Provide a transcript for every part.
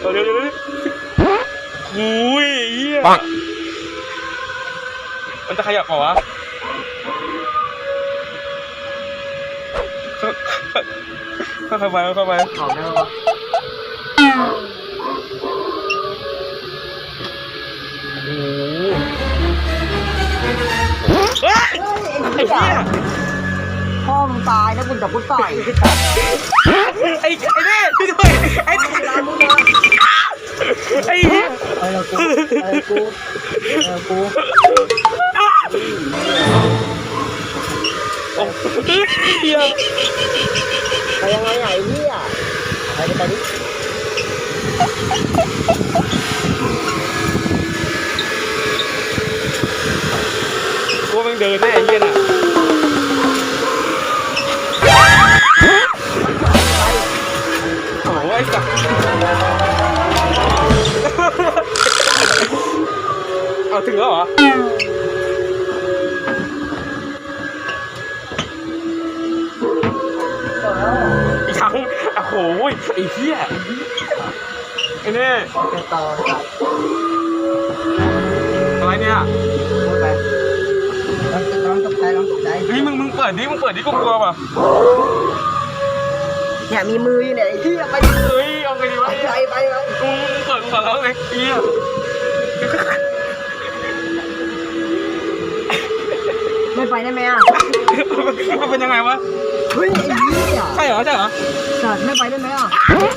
เดี๋ยวเดี๋ยวเดี๋ยวยี่ยปังมันจะขยับเหรอวะเข้าไปเข้าไปออกได้ปะโอ้หไอ้เพ่อมตายนะคุณจะพูดต่อยไอ้ไอ้เนี่วยด้ไอ้ เออกูเออกูเหี้ยไปยังไงไอ้เหี้ยไปดิไปดิกูว่ามันเดินแน่ไอ้เหี้ยน่ะ อาถึงแล้วเหรออีกครั้งโอ้โหไอ้เหี้ยไอ้เนี่ยจะต่อจับอะไรเนี่ยพูดไปลองลองตกใจลองตกใจเฮ้ยมึงมึงเปิดดิมึงเปิดดิกูกลัวป่ะเนี่ยมีมืออยู่เนี่ยไอ้เหี้ยไปเฮ้ยเอาไงดีวะไปไปไปมึงมึงเปิดกูก่อนแล้วเลยเหี้ย ไม่ไปได้ไหมอะมันเป็นยังไงวะ เฮ้ยไอ้เหี้ยใช่เหรอ ใช่เหรอสัตว์ไม่ไปได้ไหมอะ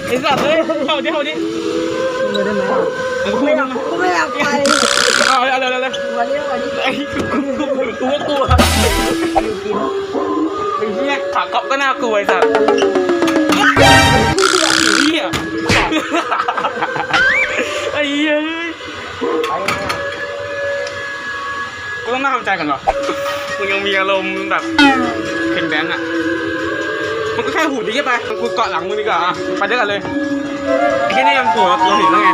ไอ้สัตว์เลยเอาดิเอาดิไม่ได้ไหมอะเอากูพูไม่ดอยากกูไม่อยากไปเอาเอาเอาเอาเอาวันนี้วันนี้ไอ้กูกูกูก็กลัวอยู่กินไอ้เหี้ยขากลับก็น่ากลัวไอ้สัตว์เหี้ยไอ้เหี้ยไปยังไงอะกูต้องน่าทำใจกันวะ มึงยังมีอารมณ์แบบเข็นแดนอะมันก็แค่หูดีแค่ไปกูเกาะหลังมึงดีกว่าอะไปด้วยกันเลยไอ้แค่นี้ยังกลัวตัวหินแล้วไง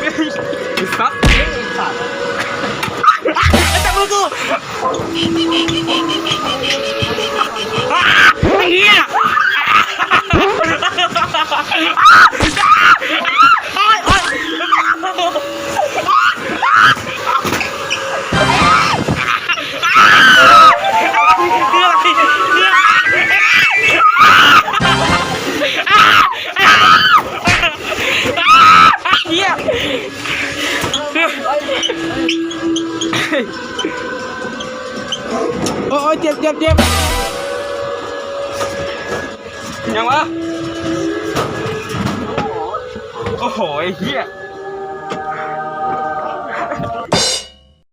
ไอ้สัสไอ้สัตว์จับมือกู โอ้ยเจ็บเจ็บเจ็บยังวะ โอ้โหไอ้เหี้ย